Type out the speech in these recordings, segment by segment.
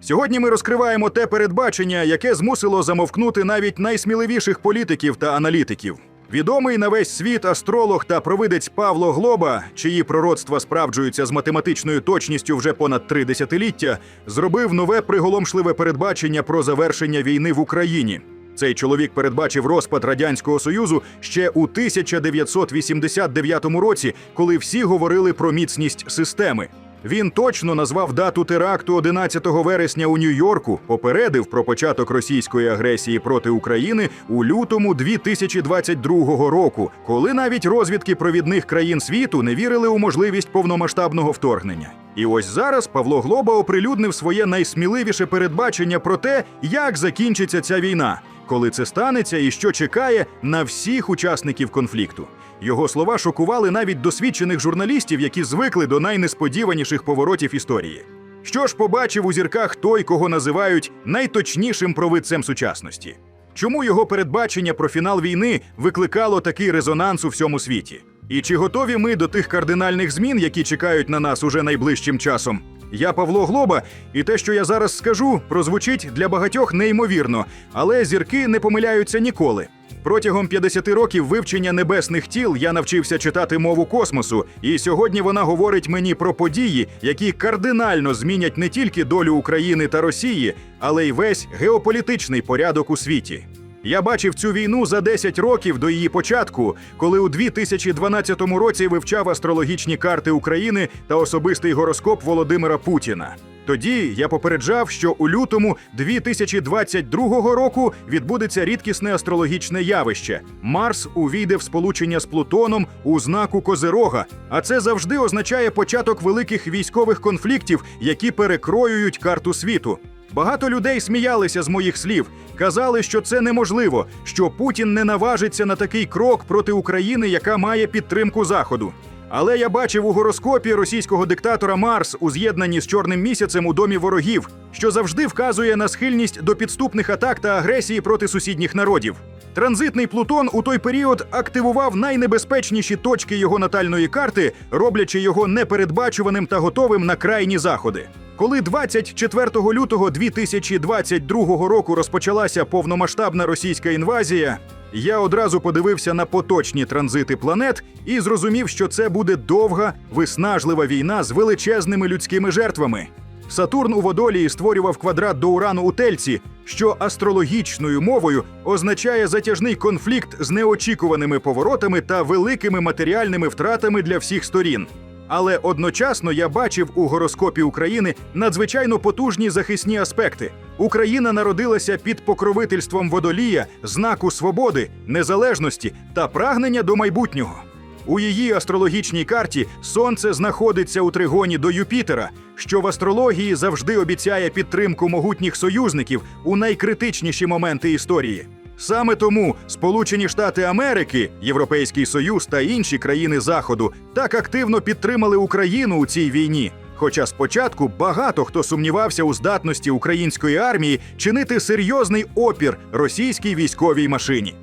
Сьогодні ми розкриваємо те передбачення, яке змусило замовкнути навіть найсміливіших політиків та аналітиків. Відомий на весь світ астролог та провидець Павло Глоба, чиї пророцтва справджуються з математичною точністю вже понад три десятиліття, зробив нове приголомшливе передбачення про завершення війни в Україні. Цей чоловік передбачив розпад радянського союзу ще у 1989 році, коли всі говорили про міцність системи. Він точно назвав дату теракту 11 вересня у Нью-Йорку, попередив про початок російської агресії проти України у лютому 2022 року, коли навіть розвідки провідних країн світу не вірили у можливість повномасштабного вторгнення. І ось зараз Павло Глоба оприлюднив своє найсміливіше передбачення про те, як закінчиться ця війна, коли це станеться і що чекає на всіх учасників конфлікту. Його слова шокували навіть досвідчених журналістів, які звикли до найнесподіваніших поворотів історії. Що ж побачив у зірках той, кого називають найточнішим провидцем сучасності? Чому його передбачення про фінал війни викликало такий резонанс у всьому світі? І чи готові ми до тих кардинальних змін, які чекають на нас уже найближчим часом? Я Павло Глоба, і те, що я зараз скажу, прозвучить для багатьох неймовірно, але зірки не помиляються ніколи. Протягом 50 років вивчення небесних тіл я навчився читати мову космосу, і сьогодні вона говорить мені про події, які кардинально змінять не тільки долю України та Росії, але й весь геополітичний порядок у світі. Я бачив цю війну за 10 років до її початку, коли у 2012 році вивчав астрологічні карти України та особистий гороскоп Володимира Путіна. Тоді я попереджав, що у лютому 2022 року відбудеться рідкісне астрологічне явище. Марс увійде в сполучення з Плутоном у знаку Козирога, а це завжди означає початок великих військових конфліктів, які перекроюють карту світу. Багато людей сміялися з моїх слів, казали, що це неможливо, що Путін не наважиться на такий крок проти України, яка має підтримку Заходу. Але я бачив у гороскопі російського диктатора Марс у з'єднанні з чорним місяцем у домі ворогів, що завжди вказує на схильність до підступних атак та агресії проти сусідніх народів. Транзитний Плутон у той період активував найнебезпечніші точки його натальної карти, роблячи його непередбачуваним та готовим на крайні заходи. Коли 24 лютого 2022 року розпочалася повномасштабна російська інвазія, я одразу подивився на поточні транзити планет і зрозумів, що це буде довга, виснажлива війна з величезними людськими жертвами. Сатурн у водолії створював квадрат до Урану у Тельці, що астрологічною мовою означає затяжний конфлікт з неочікуваними поворотами та великими матеріальними втратами для всіх сторін. Але одночасно я бачив у гороскопі України надзвичайно потужні захисні аспекти. Україна народилася під покровительством водолія, знаку свободи, незалежності та прагнення до майбутнього. У її астрологічній карті сонце знаходиться у тригоні до Юпітера, що в астрології завжди обіцяє підтримку могутніх союзників у найкритичніші моменти історії. Саме тому Сполучені Штати Америки, Європейський Союз та інші країни Заходу так активно підтримали Україну у цій війні. Хоча спочатку багато хто сумнівався у здатності української армії чинити серйозний опір російській військовій машині.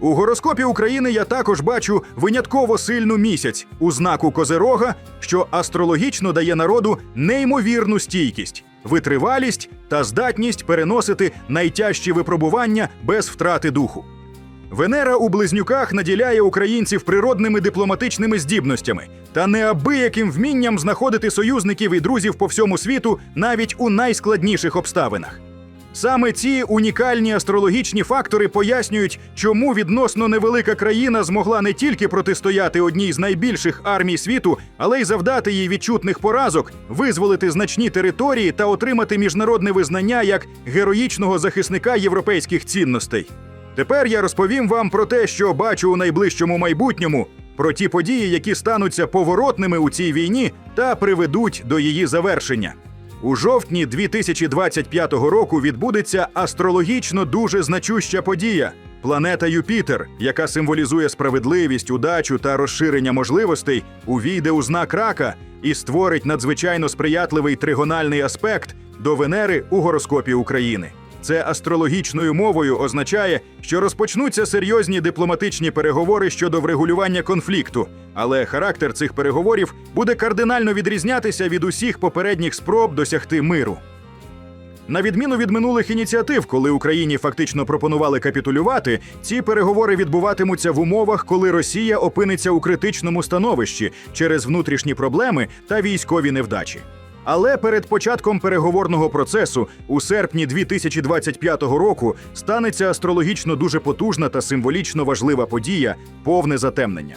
У гороскопі України я також бачу винятково сильну місяць у знаку Козерога, що астрологічно дає народу неймовірну стійкість, витривалість та здатність переносити найтяжчі випробування без втрати духу. Венера у близнюках наділяє українців природними дипломатичними здібностями та неабияким вмінням знаходити союзників і друзів по всьому світу навіть у найскладніших обставинах. Саме ці унікальні астрологічні фактори пояснюють, чому відносно невелика країна змогла не тільки протистояти одній з найбільших армій світу, але й завдати їй відчутних поразок, визволити значні території та отримати міжнародне визнання як героїчного захисника європейських цінностей. Тепер я розповім вам про те, що бачу у найближчому майбутньому, про ті події, які стануться поворотними у цій війні та приведуть до її завершення. У жовтні 2025 року відбудеться астрологічно дуже значуща подія. Планета Юпітер, яка символізує справедливість, удачу та розширення можливостей, увійде у знак рака і створить надзвичайно сприятливий тригональний аспект до Венери у гороскопі України. Це астрологічною мовою означає, що розпочнуться серйозні дипломатичні переговори щодо врегулювання конфлікту, але характер цих переговорів буде кардинально відрізнятися від усіх попередніх спроб досягти миру. На відміну від минулих ініціатив, коли Україні фактично пропонували капітулювати, ці переговори відбуватимуться в умовах, коли Росія опиниться у критичному становищі через внутрішні проблеми та військові невдачі. Але перед початком переговорного процесу у серпні 2025 року станеться астрологічно дуже потужна та символічно важлива подія повне затемнення.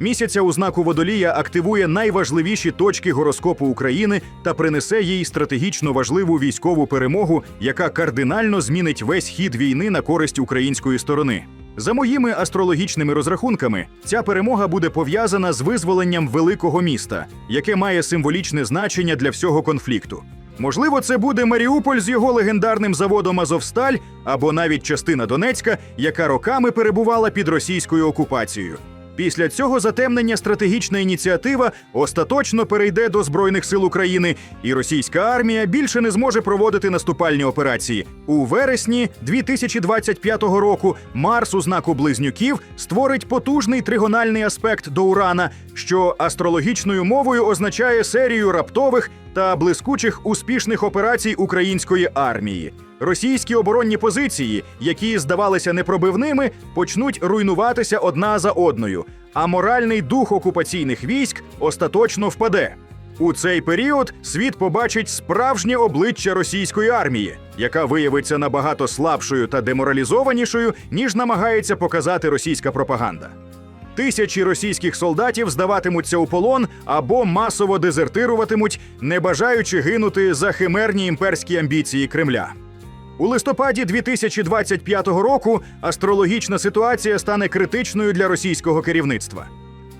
Місяця у знаку водолія активує найважливіші точки гороскопу України та принесе їй стратегічно важливу військову перемогу, яка кардинально змінить весь хід війни на користь української сторони. За моїми астрологічними розрахунками, ця перемога буде пов'язана з визволенням великого міста, яке має символічне значення для всього конфлікту. Можливо, це буде Маріуполь з його легендарним заводом Азовсталь або навіть частина Донецька, яка роками перебувала під російською окупацією. Після цього затемнення стратегічна ініціатива остаточно перейде до Збройних сил України, і російська армія більше не зможе проводити наступальні операції. У вересні 2025 року Марс у знаку близнюків створить потужний тригональний аспект до Урана, що астрологічною мовою означає серію раптових та блискучих успішних операцій української армії. Російські оборонні позиції, які здавалися непробивними, почнуть руйнуватися одна за одною, а моральний дух окупаційних військ остаточно впаде. У цей період світ побачить справжнє обличчя російської армії, яка виявиться набагато слабшою та деморалізованішою, ніж намагається показати російська пропаганда. Тисячі російських солдатів здаватимуться у полон або масово дезертируватимуть, не бажаючи гинути за химерні імперські амбіції Кремля. У листопаді 2025 року астрологічна ситуація стане критичною для російського керівництва.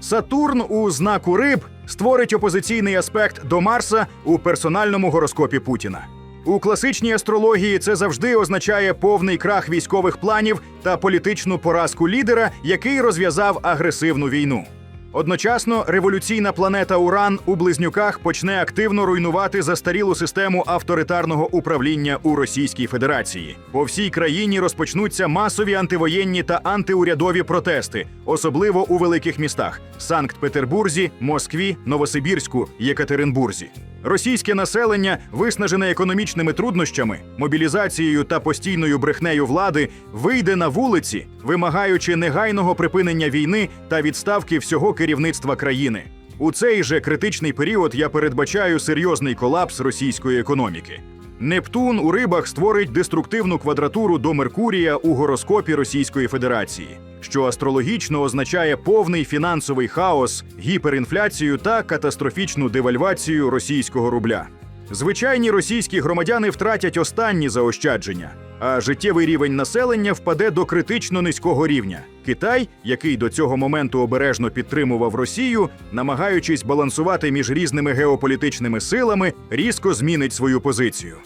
Сатурн у знаку риб створить опозиційний аспект до Марса у персональному гороскопі Путіна. У класичній астрології це завжди означає повний крах військових планів та політичну поразку лідера, який розв'язав агресивну війну. Одночасно революційна планета Уран у близнюках почне активно руйнувати застарілу систему авторитарного управління у Російській Федерації. По всій країні розпочнуться масові антивоєнні та антиурядові протести, особливо у великих містах: Санкт-Петербурзі, Москві, Новосибірську, Єкатеринбурзі. Російське населення, виснажене економічними труднощами, мобілізацією та постійною брехнею влади, вийде на вулиці, вимагаючи негайного припинення війни та відставки всього керівництва країни. У цей же критичний період я передбачаю серйозний колапс російської економіки. Нептун у рибах створить деструктивну квадратуру до Меркурія у гороскопі Російської Федерації, що астрологічно означає повний фінансовий хаос, гіперінфляцію та катастрофічну девальвацію російського рубля. Звичайні російські громадяни втратять останні заощадження, а життєвий рівень населення впаде до критично низького рівня. Китай, який до цього моменту обережно підтримував Росію, намагаючись балансувати між різними геополітичними силами, різко змінить свою позицію.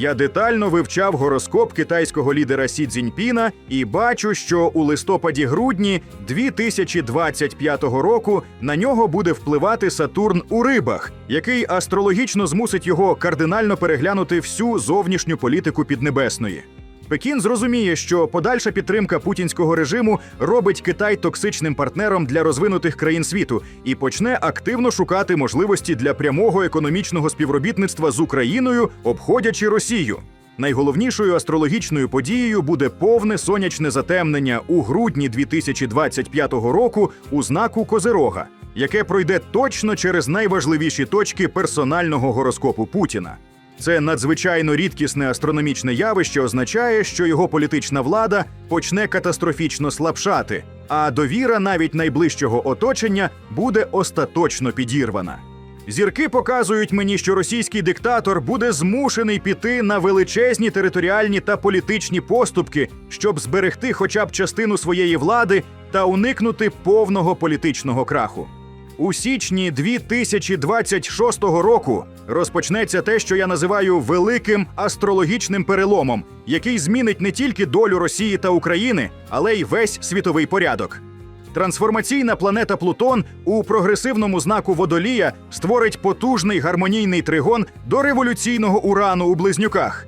Я детально вивчав гороскоп китайського лідера Сі Цзіньпіна і бачу, що у листопаді-грудні 2025 року на нього буде впливати Сатурн у рибах, який астрологічно змусить його кардинально переглянути всю зовнішню політику Піднебесної. Пекін зрозуміє, що подальша підтримка путінського режиму робить Китай токсичним партнером для розвинутих країн світу і почне активно шукати можливості для прямого економічного співробітництва з Україною, обходячи Росію. Найголовнішою астрологічною подією буде повне сонячне затемнення у грудні 2025 року у знаку Козирога, яке пройде точно через найважливіші точки персонального гороскопу Путіна. Це надзвичайно рідкісне астрономічне явище означає, що його політична влада почне катастрофічно слабшати, а довіра навіть найближчого оточення буде остаточно підірвана. Зірки показують мені, що російський диктатор буде змушений піти на величезні територіальні та політичні поступки, щоб зберегти хоча б частину своєї влади та уникнути повного політичного краху. У січні 2026 року розпочнеться те, що я називаю великим астрологічним переломом, який змінить не тільки долю Росії та України, але й весь світовий порядок. Трансформаційна планета Плутон у прогресивному знаку водолія створить потужний гармонійний тригон до революційного урану у близнюках.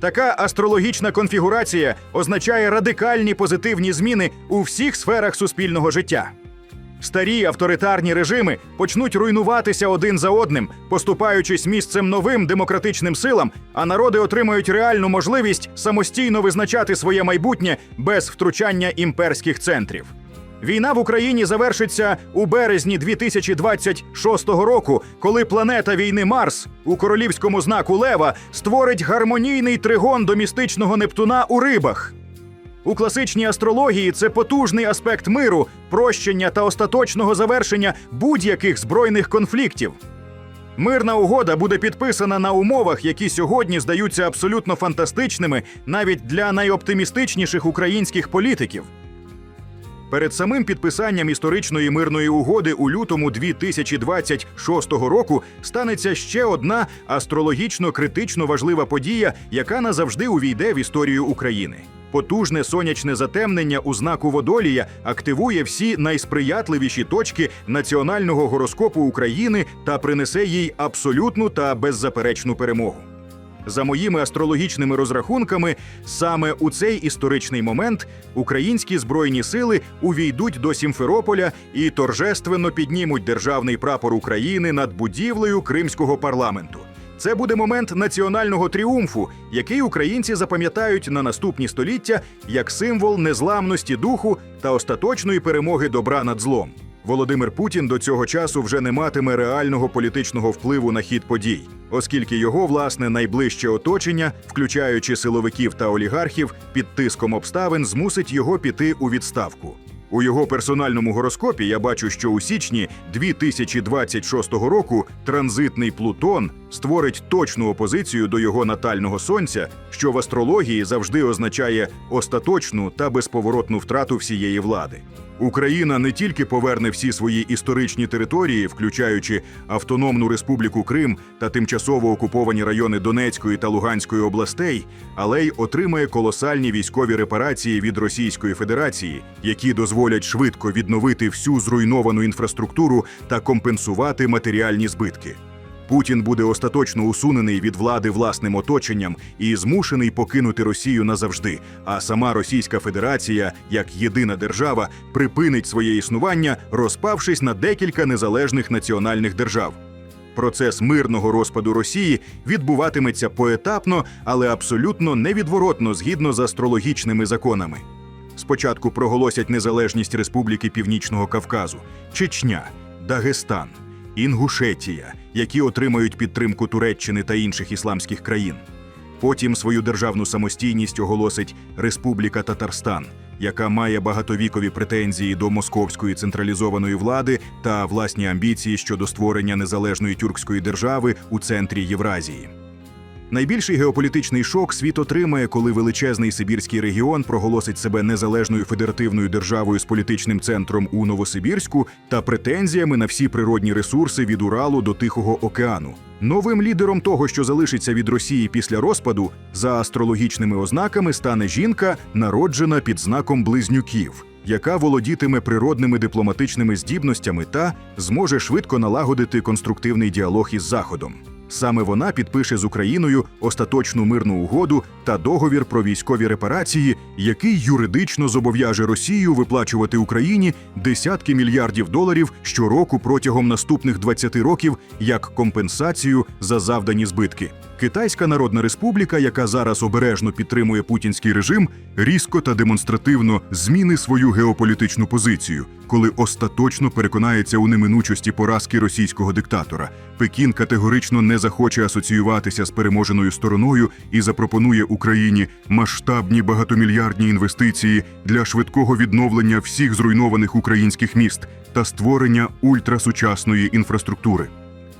Така астрологічна конфігурація означає радикальні позитивні зміни у всіх сферах суспільного життя. Старі авторитарні режими почнуть руйнуватися один за одним, поступаючись місцем новим демократичним силам, а народи отримають реальну можливість самостійно визначати своє майбутнє без втручання імперських центрів. Війна в Україні завершиться у березні 2026 року, коли планета війни Марс у королівському знаку Лева створить гармонійний тригон до містичного Нептуна у рибах. У класичній астрології це потужний аспект миру, прощення та остаточного завершення будь-яких збройних конфліктів. Мирна угода буде підписана на умовах, які сьогодні здаються абсолютно фантастичними навіть для найоптимістичніших українських політиків. Перед самим підписанням історичної мирної угоди у лютому 2026 року станеться ще одна астрологічно критично важлива подія, яка назавжди увійде в історію України. Потужне сонячне затемнення у знаку водолія активує всі найсприятливіші точки національного гороскопу України та принесе їй абсолютну та беззаперечну перемогу. За моїми астрологічними розрахунками, саме у цей історичний момент українські збройні сили увійдуть до Сімферополя і торжественно піднімуть державний прапор України над будівлею Кримського парламенту. Це буде момент національного тріумфу, який українці запам'ятають на наступні століття як символ незламності духу та остаточної перемоги добра над злом. Володимир Путін до цього часу вже не матиме реального політичного впливу на хід подій, оскільки його власне найближче оточення, включаючи силовиків та олігархів, під тиском обставин змусить його піти у відставку. У його персональному гороскопі я бачу, що у січні 2026 року транзитний Плутон створить точну опозицію до його натального сонця, що в астрології завжди означає остаточну та безповоротну втрату всієї влади. Україна не тільки поверне всі свої історичні території, включаючи Автономну Республіку Крим та тимчасово окуповані райони Донецької та Луганської областей, але й отримає колосальні військові репарації від Російської Федерації, які дозволять швидко відновити всю зруйновану інфраструктуру та компенсувати матеріальні збитки. Путін буде остаточно усунений від влади власним оточенням і змушений покинути Росію назавжди. А сама Російська Федерація, як єдина держава, припинить своє існування, розпавшись на декілька незалежних національних держав. Процес мирного розпаду Росії відбуватиметься поетапно, але абсолютно невідворотно згідно з астрологічними законами. Спочатку проголосять незалежність Республіки Північного Кавказу, Чечня, Дагестан, Інгушетія, які отримають підтримку Туреччини та інших ісламських країн. Потім свою державну самостійність оголосить Республіка Татарстан, яка має багатовікові претензії до московської централізованої влади та власні амбіції щодо створення незалежної тюркської держави у центрі Євразії. Найбільший геополітичний шок світ отримає, коли величезний Сибірський регіон проголосить себе незалежною федеративною державою з політичним центром у Новосибірську та претензіями на всі природні ресурси від Уралу до Тихого океану. Новим лідером того, що залишиться від Росії після розпаду, за астрологічними ознаками стане жінка, народжена під знаком близнюків, яка володітиме природними дипломатичними здібностями та зможе швидко налагодити конструктивний діалог із Заходом. Саме вона підпише з Україною остаточну мирну угоду та договір про військові репарації, який юридично зобов'яже Росію виплачувати Україні десятки мільярдів доларів щороку протягом наступних 20 років як компенсацію за завдані збитки. Китайська Народна Республіка, яка зараз обережно підтримує путінський режим, різко та демонстративно зміни свою геополітичну позицію, коли остаточно переконається у неминучості поразки російського диктатора. Пекін категорично не захоче асоціюватися з переможеною стороною і запропонує Україні масштабні багатомільярдні інвестиції для швидкого відновлення всіх зруйнованих українських міст та створення ультрасучасної інфраструктури.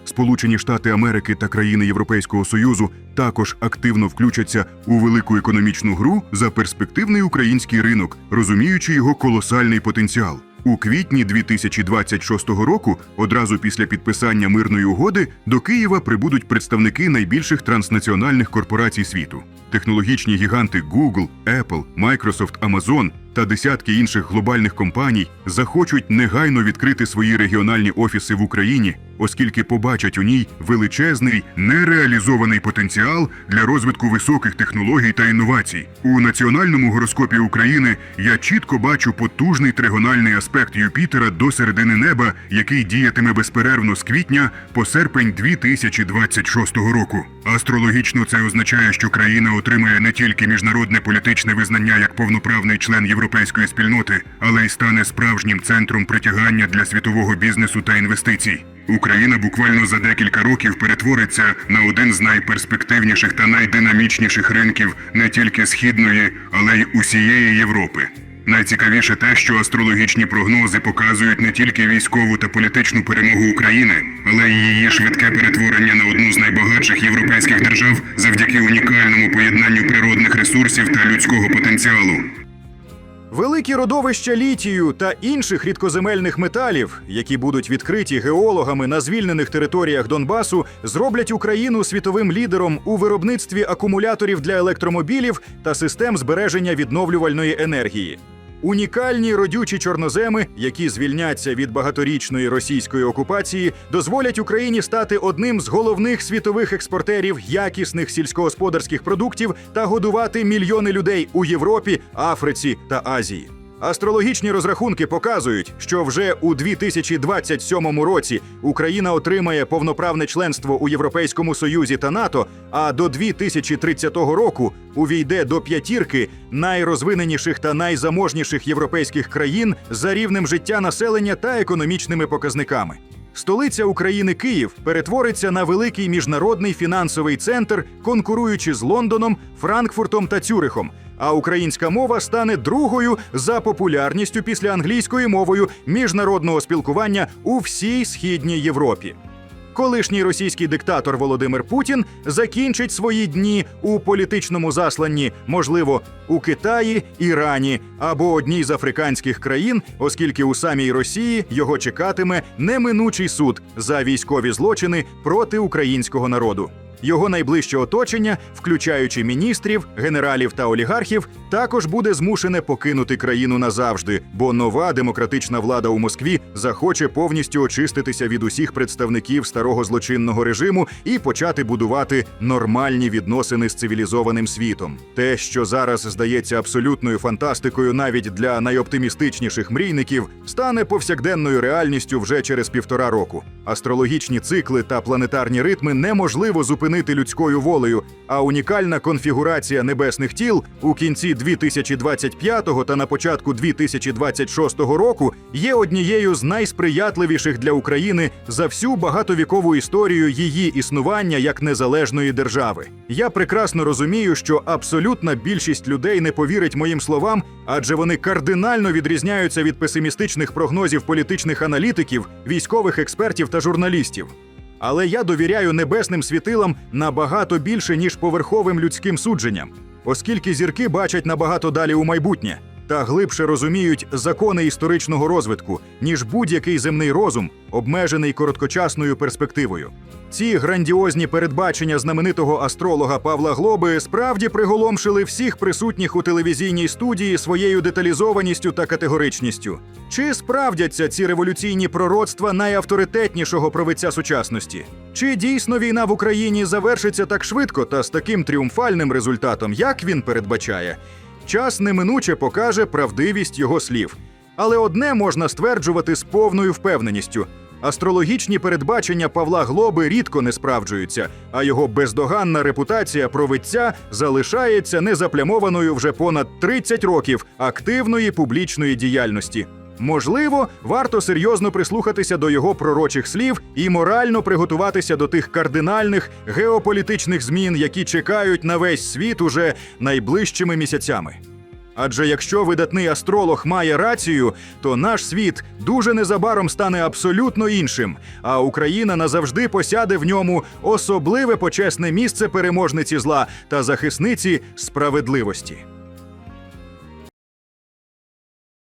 Сполучені Штати Америки та країни Європейського Союзу також активно включаться у велику економічну гру за перспективний український ринок, розуміючи його колосальний потенціал. У квітні 2026 року, одразу після підписання мирної угоди, до Києва прибудуть представники найбільших транснаціональних корпорацій світу. Технологічні гіганти Google, Apple, Microsoft, Amazon та десятки інших глобальних компаній захочуть негайно відкрити свої регіональні офіси в Україні, оскільки побачать у ній величезний нереалізований потенціал для розвитку високих технологій та інновацій. У національному гороскопі України я чітко бачу потужний тригональний аспект Юпітера до середини неба, який діятиме безперервно з квітня по серпень 2026 року. Астрологічно це означає, що країна отримає не тільки міжнародне політичне визнання як повноправний член європейської спільноти, але й стане справжнім центром притягання для світового бізнесу та інвестицій. Україна буквально за декілька років перетвориться на один з найперспективніших та найдинамічніших ринків не тільки східної, але й усієї Європи. Найцікавіше те, що астрологічні прогнози показують не тільки військову та політичну перемогу України, але й її швидке перетворення на одну з найбагатших європейських держав завдяки унікальному поєднанню природних ресурсів та людського потенціалу. Великі родовища літію та інших рідкоземельних металів, які будуть відкриті геологами на звільнених територіях Донбасу, зроблять Україну світовим лідером у виробництві акумуляторів для електромобілів та систем збереження відновлювальної енергії. Унікальні родючі чорноземи, які звільняться від багаторічної російської окупації, дозволять Україні стати одним з головних світових експортерів якісних сільськогосподарських продуктів та годувати мільйони людей у Європі, Африці та Азії. Астрологічні розрахунки показують, що вже у 2027 році Україна отримає повноправне членство у Європейському Союзі та НАТО, а до 2030 року увійде до п'ятірки найрозвиненіших та найзаможніших європейських країн за рівнем життя населення та економічними показниками. Столиця України Київ перетвориться на великий міжнародний фінансовий центр, конкуруючи з Лондоном, Франкфуртом та Цюрихом. А українська мова стане другою за популярністю після англійської мовою міжнародного спілкування у всій східній Європі. Колишній російський диктатор Володимир Путін закінчить свої дні у політичному засланні, можливо, у Китаї, Ірані або одній з африканських країн, оскільки у самій Росії його чекатиме неминучий суд за військові злочини проти українського народу. Його найближче оточення, включаючи міністрів, генералів та олігархів, також буде змушене покинути країну назавжди, бо нова демократична влада у Москві захоче повністю очиститися від усіх представників старого злочинного режиму і почати будувати нормальні відносини з цивілізованим світом. Те, що зараз здається абсолютною фантастикою навіть для найоптимістичніших мрійників, стане повсякденною реальністю вже через півтора року. Астрологічні цикли та планетарні ритми неможливо зупинити людською волею, а унікальна конфігурація небесних тіл у кінці 2025 та на початку 2026 року є однією з найсприятливіших для України за всю багатовікову історію її існування як незалежної держави. Я прекрасно розумію, що абсолютна більшість людей не повірить моїм словам, адже вони кардинально відрізняються від песимістичних прогнозів політичних аналітиків, військових експертів та журналістів. Але я довіряю небесним світилам набагато більше, ніж поверховим людським судженням, оскільки зірки бачать набагато далі у майбутнє та глибше розуміють закони історичного розвитку, ніж будь-який земний розум, обмежений короткочасною перспективою. Ці грандіозні передбачення знаменитого астролога Павла Глоби справді приголомшили всіх присутніх у телевізійній студії своєю деталізованістю та категоричністю. Чи справдяться ці революційні пророцтва найавторитетнішого провидця сучасності? Чи дійсно війна в Україні завершиться так швидко та з таким тріумфальним результатом, як він передбачає? Час неминуче покаже правдивість його слів. Але одне можна стверджувати з повною впевненістю: астрологічні передбачення Павла Глоби рідко не справджуються, а його бездоганна репутація провидця залишається незаплямованою вже понад 30 років активної публічної діяльності. Можливо, варто серйозно прислухатися до його пророчих слів і морально приготуватися до тих кардинальних геополітичних змін, які чекають на весь світ уже найближчими місяцями. Адже якщо видатний астролог має рацію, то наш світ дуже незабаром стане абсолютно іншим, а Україна назавжди посяде в ньому особливе почесне місце переможниці зла та захисниці справедливості.